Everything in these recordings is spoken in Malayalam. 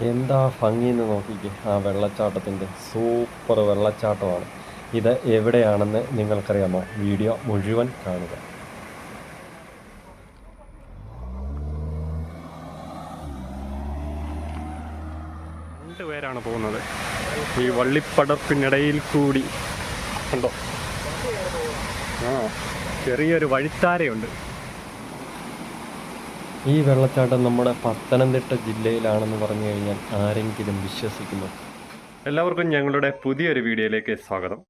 എന്താ ഭംഗിയെന്ന് നോക്കിക്കേ. ആ വെള്ളച്ചാട്ടത്തിന്റെ സൂപ്പർ വെള്ളച്ചാട്ടമാണ്. ഇത് എവിടെയാണെന്ന് നിങ്ങൾക്കറിയാമോ? വീഡിയോ മുഴുവൻ കാണുക. രണ്ട് പേരാണ് പോകുന്നത്. ഈ വള്ളിപ്പടർപ്പിനിടയിൽ കൂടി. ഉണ്ടോ ആ ചെറിയൊരു വഴിത്താരയുണ്ട്. ഈ വെള്ളച്ചാട്ടം നമ്മുടെ പത്തനംതിട്ട ജില്ലയിലാണെന്ന് പറഞ്ഞു കഴിഞ്ഞാൽ ആരെങ്കിലും വിശ്വസിക്കുന്നു. എല്ലാവർക്കും ഞങ്ങളുടെ പുതിയൊരു വീഡിയോയിലേക്ക് സ്വാഗതം.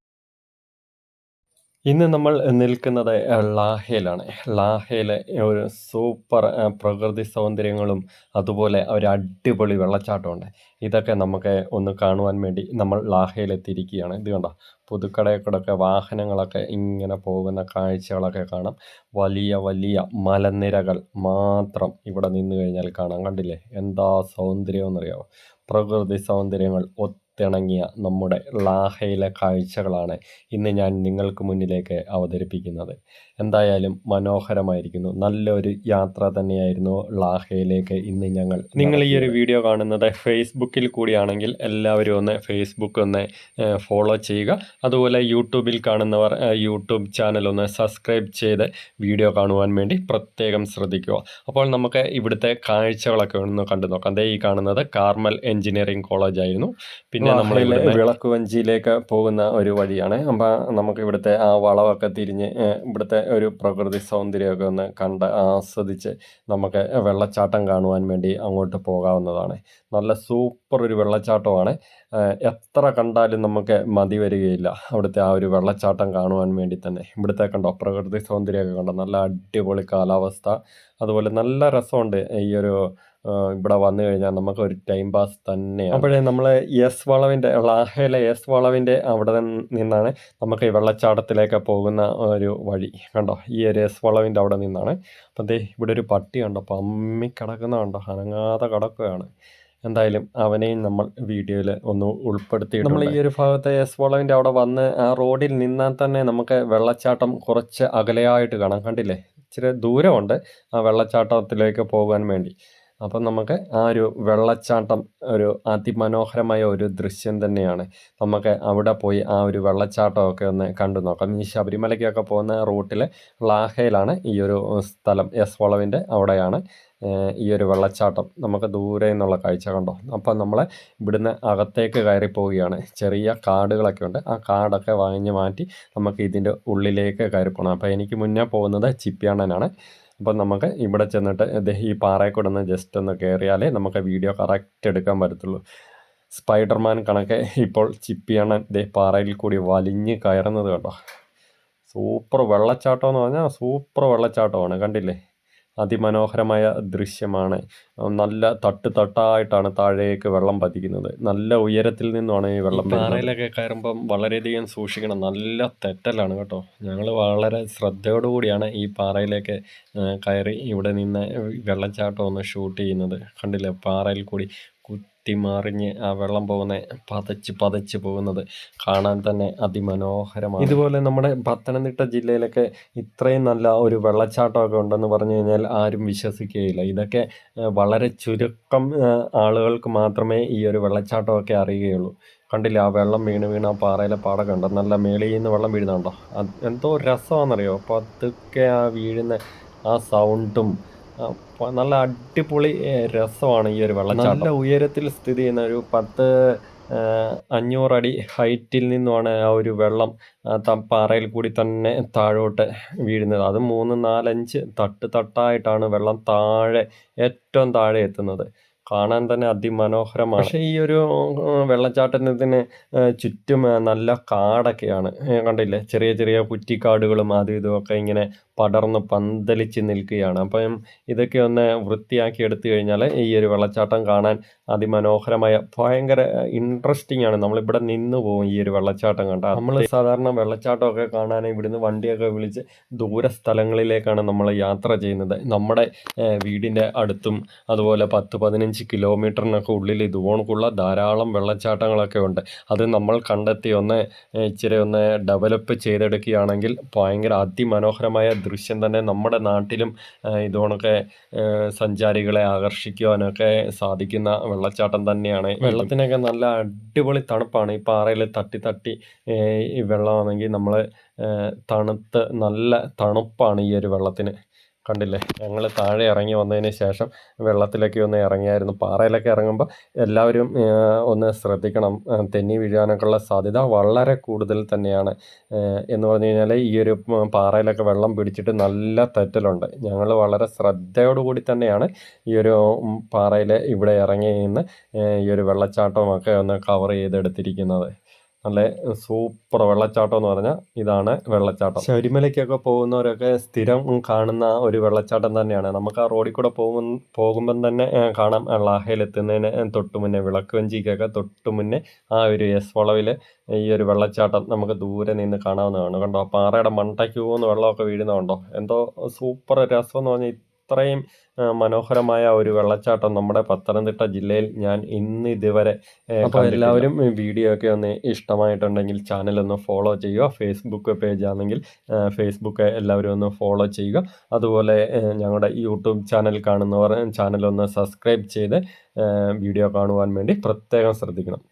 ഇന്ന് നമ്മൾ നിൽക്കുന്നത് ലാഹയിലാണ് ലാഹയിലെ ഒരു സൂപ്പർ പ്രകൃതി സൗന്ദര്യങ്ങളും അതുപോലെ ഒരു അടിപൊളി വെള്ളച്ചാട്ടമുണ്ട്. ഇതൊക്കെ നമുക്ക് ഒന്ന് കാണുവാൻ വേണ്ടി നമ്മൾ ലാഹയിലെത്തിയിരിക്കുകയാണ് ഇത് കണ്ടോ? പുതുക്കടയിൽ വാഹനങ്ങളൊക്കെ ഇങ്ങനെ പോകുന്ന കാഴ്ചകളൊക്കെ കാണാം. വലിയ വലിയ മലനിരകൾ മാത്രം ഇവിടെ നിന്ന് കഴിഞ്ഞാൽ കാണാം. കണ്ടില്ലേ? എന്താ സൗന്ദര്യം സൗന്ദര്യമെന്നറിയാമോ പ്രകൃതി സൗന്ദര്യങ്ങൾ ഒത്തിണങ്ങിയ നമ്മുടെ ലാഹയിലെ കാഴ്ചകളാണ് ഇന്ന് ഞാൻ നിങ്ങൾക്ക് മുന്നിലേക്ക് അവതരിപ്പിക്കുന്നത്. എന്തായാലും മനോഹരമായിരിക്കുന്നു. നല്ലൊരു യാത്ര തന്നെയായിരുന്നു ലാഹയിലേക്ക് ഇന്ന് ഞങ്ങൾ നിങ്ങൾ ഈ ഒരു വീഡിയോ കാണുന്നത് ഫേസ്ബുക്കിൽ കൂടിയാണെങ്കിൽ എല്ലാവരും ഒന്ന് ഫേസ്ബുക്ക് ഒന്ന് ഫോളോ ചെയ്യുക. അതുപോലെ യൂട്യൂബിൽ കാണുന്നവർ യൂട്യൂബ് ചാനൽ ഒന്ന് സബ്സ്ക്രൈബ് ചെയ്ത് വീഡിയോ കാണുവാൻ വേണ്ടി പ്രത്യേകം ശ്രദ്ധിക്കുക. അപ്പോൾ നമുക്ക് ഇവിടുത്തെ കാഴ്ചകളൊക്കെ ഒന്ന് കണ്ടു നോക്കാം. ദേ ഈ കാണുന്നത് കാർമൽ എഞ്ചിനീയറിംഗ് കോളേജ് ആയിരുന്നു. പിന്നെ നമ്മൾ വിളക്കുവഞ്ചിയിലേക്ക് പോകുന്ന ഒരു വഴിയാണ്. അപ്പം നമുക്ക് ഇവിടുത്തെ ആ വളമൊക്കെ തിരിഞ്ഞ് ഇവിടുത്തെ ഒരു പ്രകൃതി സൗന്ദര്യമൊക്കെ ഒന്ന് കണ്ട് ആസ്വദിച്ച് നമുക്ക് വെള്ളച്ചാട്ടം കാണുവാൻ വേണ്ടി അങ്ങോട്ട് പോകാവുന്നതാണ്. നല്ല സൂപ്പർ ഒരു വെള്ളച്ചാട്ടമാണ്. എത്ര കണ്ടാലും നമുക്ക് മതി വരികയില്ല. അവിടുത്തെ ആ ഒരു വെള്ളച്ചാട്ടം കാണുവാൻ വേണ്ടി തന്നെ. ഇവിടുത്തെ കണ്ടോ പ്രകൃതി സൗന്ദര്യമൊക്കെ കണ്ടോ നല്ല അടിപൊളി കാലാവസ്ഥ. അതുപോലെ നല്ല രസമുണ്ട് ഈ ഒരു ഇവിടെ വന്നു കഴിഞ്ഞാൽ നമുക്ക് ഒരു ടൈം പാസ് തന്നെയാണ്. അപ്പോഴേ നമ്മൾ എസ് വളവിന്റെ ലാഹയിലെ എസ് വളവിന്റെ അവിടെ നിന്നാണ് നമുക്ക് ഈ വെള്ളച്ചാട്ടത്തിലേക്ക് പോകുന്ന ഒരു വഴി. കണ്ടോ? ഈ ഒരു എസ് വളവിന്റെ അവിടെ നിന്നാണ്. അപ്പം ദേ ഇവിടെ ഒരു പട്ടി കണ്ടോ? പമ്മി കിടക്കുന്ന കണ്ടോ? അനങ്ങാതെ കിടക്കുകയാണ്. എന്തായാലും അവനെയും നമ്മൾ വീഡിയോയിൽ ഒന്ന് ഉൾപ്പെടുത്തി നമ്മൾ ഈ ഒരു ഭാഗത്തെ എസ് വളവിന്റെ അവിടെ വന്ന് ആ റോഡിൽ നിന്നാൽ തന്നെ നമുക്ക് വെള്ളച്ചാട്ടം കുറച്ച് അകലെയായിട്ട് കാണാം. കണ്ടില്ലേ? ഇച്ചിരി ദൂരമുണ്ട് ആ വെള്ളച്ചാട്ടത്തിലേക്ക് പോകാൻ വേണ്ടി. അപ്പം നമുക്ക് ആ ഒരു വെള്ളച്ചാട്ടം ഒരു അതിമനോഹരമായ ഒരു ദൃശ്യം തന്നെയാണ്. നമുക്ക് അവിടെ പോയി ആ ഒരു വെള്ളച്ചാട്ടമൊക്കെ ഒന്ന് കണ്ടു നോക്കാം. ഈ ശബരിമലയ്ക്കൊക്കെ പോകുന്ന റൂട്ടിൽ ലാഹയിലാണ് ഈ ഒരു സ്ഥലം. എസ് വളവിന്റെ അവിടെയാണ് ഈ ഒരു വെള്ളച്ചാട്ടം. നമുക്ക് ദൂരെ നിന്നുള്ള കാഴ്ച കണ്ടോ? അപ്പം നമ്മൾ ഇവിടുന്ന് അകത്തേക്ക് കയറി പോവുകയാണ്. ചെറിയ കാടുകളൊക്കെ ഉണ്ട്. ആ കാടൊക്കെ വാങ്ങി മാറ്റി നമുക്ക് ഇതിന്റെ ഉള്ളിലേക്ക് കയറി പോകണം. അപ്പോൾ എനിക്ക് മുന്നേ പോകുന്നത് ചിപ്പിയണ്ണനാണ് അപ്പം നമുക്ക് ഇവിടെ ചെന്നിട്ട് ഈ പാറയിൽ കൂടെ ഒന്ന് ജസ്റ്റ് ഒന്ന് കയറിയാലേ നമുക്ക് വീഡിയോ കറക്റ്റ് എടുക്കാൻ പറ്റത്തുള്ളൂ. സ്പൈഡർമാൻ കണക്ക് ഇപ്പോൾ ചിപ്പിയാണ് ദേ പാറയിൽ കൂടി വലിഞ്ഞ് കയറുന്നത് കേട്ടോ സൂപ്പർ വെള്ളച്ചാട്ടം എന്ന് പറഞ്ഞാൽ സൂപ്പർ വെള്ളച്ചാട്ടമാണ് കണ്ടില്ലേ? അതിമനോഹരമായ ദൃശ്യമാണ്. നല്ല തട്ട് തട്ടായിട്ടാണ് താഴേക്ക് വെള്ളം പതിക്കുന്നത്. നല്ല ഉയരത്തിൽ നിന്നുമാണ് ഈ വെള്ളം പാറയിലൊക്കെ കയറുമ്പം വളരെയധികം സൂക്ഷിക്കണം. നല്ല തെറ്റലാണ് കേട്ടോ. ഞങ്ങൾ വളരെ ശ്രദ്ധയോടുകൂടിയാണ് ഈ പാറയിലേക്ക് കയറി ഇവിടെ നിന്ന് വെള്ളച്ചാട്ടം ഒന്ന് ഷൂട്ട് ചെയ്യുന്നത്. കണ്ടില്ലേ? പാറയിൽ കൂടി കുത്തിമറിഞ്ഞ് ആ വെള്ളം പോകുന്ന പതച്ച് പതച്ച് പോകുന്നത് കാണാൻ തന്നെ അതിമനോഹരമാണ്. ഇതുപോലെ നമ്മുടെ പത്തനംതിട്ട ജില്ലയിലൊക്കെ ഇത്രയും നല്ല ഒരു വെള്ളച്ചാട്ടമൊക്കെ ഉണ്ടെന്ന് പറഞ്ഞു കഴിഞ്ഞാൽ ആരും വിശ്വസിക്കുകയില്ല. ഇതൊക്കെ വളരെ ചുരുക്കം ആളുകൾക്ക് മാത്രമേ ഈ ഒരു വെള്ളച്ചാട്ടമൊക്കെ അറിയുകയുള്ളൂ. കണ്ടില്ല ആ വെള്ളം വീണ് വീണ് ആ പാറയിലെ പാടൊക്കെ കണ്ടോ നല്ല മേളിൽ നിന്ന് വെള്ളം വീഴുന്നുണ്ടോ? എന്തോ രസമാണെന്നറിയോ? പതുക്കെ ആ വീഴുന്ന ആ സൗണ്ടും നല്ല അടിപൊളി രസമാണ് ഈ ഒരു വെള്ളച്ചാട്ടം. നല്ല ഉയരത്തിൽ സ്ഥിതി ചെയ്യുന്ന ഒരു പത്ത് അഞ്ഞൂറടി ഹൈറ്റിൽ നിന്നുമാണ് ആ ഒരു വെള്ളം പാറയിൽ കൂടി തന്നെ താഴോട്ട് വീഴുന്നത്. അത് മൂന്ന് നാലഞ്ച് തട്ട് തട്ടായിട്ടാണ് വെള്ളം താഴെ ഏറ്റവും താഴെ എത്തുന്നത്. കാണാൻ തന്നെ അതിമനോഹരമാണ്. പക്ഷേ ഈ ഒരു വെള്ളച്ചാട്ടത്തിന് ചുറ്റും നല്ല കാടൊക്കെയാണ്. കണ്ടില്ലേ? ചെറിയ ചെറിയ കുറ്റിക്കാടുകളും അതും ഇതുമൊക്കെ ഇങ്ങനെ പടർന്ന് പന്തലിച്ച് നിൽക്കുകയാണ്. അപ്പം ഇതൊക്കെ ഒന്ന് വൃത്തിയാക്കി എടുത്തു കഴിഞ്ഞാൽ ഈ ഒരു വെള്ളച്ചാട്ടം കാണാൻ അതിമനോഹരമായ ഭയങ്കര ഇൻട്രസ്റ്റിംഗ് ആണ്. നമ്മളിവിടെ നിന്ന് പോകും ഈ ഒരു വെള്ളച്ചാട്ടം കണ്ട നമ്മൾ സാധാരണ വെള്ളച്ചാട്ടമൊക്കെ കാണാൻ ഇവിടുന്ന് വണ്ടിയൊക്കെ വിളിച്ച് ദൂര സ്ഥലങ്ങളിലേക്കാണ് നമ്മൾ യാത്ര ചെയ്യുന്നത്. നമ്മുടെ വീടിന്റെ അടുത്തും അതുപോലെ പത്ത് പതിനഞ്ച് കിലോമീറ്ററിനൊക്കെ ഉള്ളിൽ ഇതുപോണക്കുള്ള ധാരാളം വെള്ളച്ചാട്ടങ്ങളൊക്കെ ഉണ്ട്. അത് നമ്മൾ കണ്ടെത്തി ഒന്ന് ഇച്ചിരി ഒന്ന് ഡെവലപ്പ് ചെയ്തെടുക്കുകയാണെങ്കിൽ ഭയങ്കര അതിമനോഹരമായ ദൃശ്യം തന്നെ നമ്മുടെ നാട്ടിലും ഇതോണൊക്കെ ഇതുകൊണ്ടൊക്കെ സഞ്ചാരികളെ ആകർഷിക്കുവാനൊക്കെ സാധിക്കുന്ന വെള്ളച്ചാട്ടം തന്നെയാണ്. വെള്ളത്തിനൊക്കെ നല്ല അടിപൊളി തണുപ്പാണ്. ഈ പാറയിൽ തട്ടി തട്ടി ഈ വെള്ളമാണെങ്കിൽ നമ്മൾ തണുത്ത് നല്ല തണുപ്പാണ് ഈ ഒരു വെള്ളത്തിന്. കണ്ടില്ലേ? ഞങ്ങൾ താഴെ ഇറങ്ങി വന്നതിന് ശേഷം വെള്ളത്തിലൊക്കെ ഒന്ന് ഇറങ്ങിയായിരുന്നു. പാറയിലൊക്കെ ഇറങ്ങുമ്പോൾ എല്ലാവരും ഒന്ന് ശ്രദ്ധിക്കണം. തെന്നി വീഴാനൊക്കെയുള്ള സാധ്യത വളരെ കൂടുതൽ തന്നെയാണ്. എന്ന് പറഞ്ഞു കഴിഞ്ഞാൽ ഈ ഒരു പാറയിലൊക്കെ വെള്ളം പിടിച്ചിട്ട് നല്ല തെറ്റലുണ്ട്. ഞങ്ങൾ വളരെ ശ്രദ്ധയോടുകൂടി തന്നെയാണ് ഈ ഒരു പാറയിൽ ഇവിടെ ഇറങ്ങി നിന്ന് ഈ ഒരു വെള്ളച്ചാട്ടമൊക്കെ ഒന്ന് കവർ ചെയ്തെടുത്തിരിക്കുന്നത്. നല്ല സൂപ്പർ വെള്ളച്ചാട്ടം എന്ന് പറഞ്ഞാൽ ഇതാണ് വെള്ളച്ചാട്ടം. ശബരിമലയ്ക്കൊക്കെ പോകുന്നവരൊക്കെ സ്ഥിരം കാണുന്ന ഒരു വെള്ളച്ചാട്ടം തന്നെയാണ്. നമുക്ക് ആ റോഡിൽ കൂടെ പോകും പോകുമ്പം തന്നെ കാണാം. ലാഹയിൽ എത്തുന്നതിന് തൊട്ട് മുന്നേ വിളക്ക് വഞ്ചിക്കൊക്കെ തൊട്ട് മുന്നേ ആ ഒരു എസ് വളവിൽ ഈ ഒരു വെള്ളച്ചാട്ടം നമുക്ക് ദൂരെ നിന്ന് കാണാവുന്നതാണ്. കണ്ടോ? പാറയുടെ മണ്ടയ്ക്ക് പോകുന്ന വെള്ളമൊക്കെ വീഴുന്നതുണ്ടോ? എന്തോ സൂപ്പർ രസം എന്ന് പറഞ്ഞാൽ ഇത്രയും ആ, മനോഹരമായ ഒരു വെള്ളച്ചാട്ടം നമ്മുടെ പത്തനംതിട്ട ജില്ലയിൽ ഞാൻ ഇന്ന് ഇതുവരെ അപ്പോൾ എല്ലാവരും വീഡിയോ ഒക്കെ ഒന്ന് ഇഷ്ടമായിട്ടുണ്ടെങ്കിൽ ചാനൽ ഒന്ന് ഫോളോ ചെയ്യുക. ഫേസ്ബുക്ക് പേജ് ആണെങ്കിൽ ഫേസ്ബുക്ക് എല്ലാവരും ഒന്ന് ഫോളോ ചെയ്യുക. അതുപോലെ ഞങ്ങളുടെ യൂട്യൂബ് ചാനൽ കാണുന്നവർ ചാനൽ ഒന്ന് സബ്സ്ക്രൈബ് ചെയ്ത് വീഡിയോ കാണുവാൻ വേണ്ടി പ്രത്യേകം ശ്രദ്ധിക്കണം.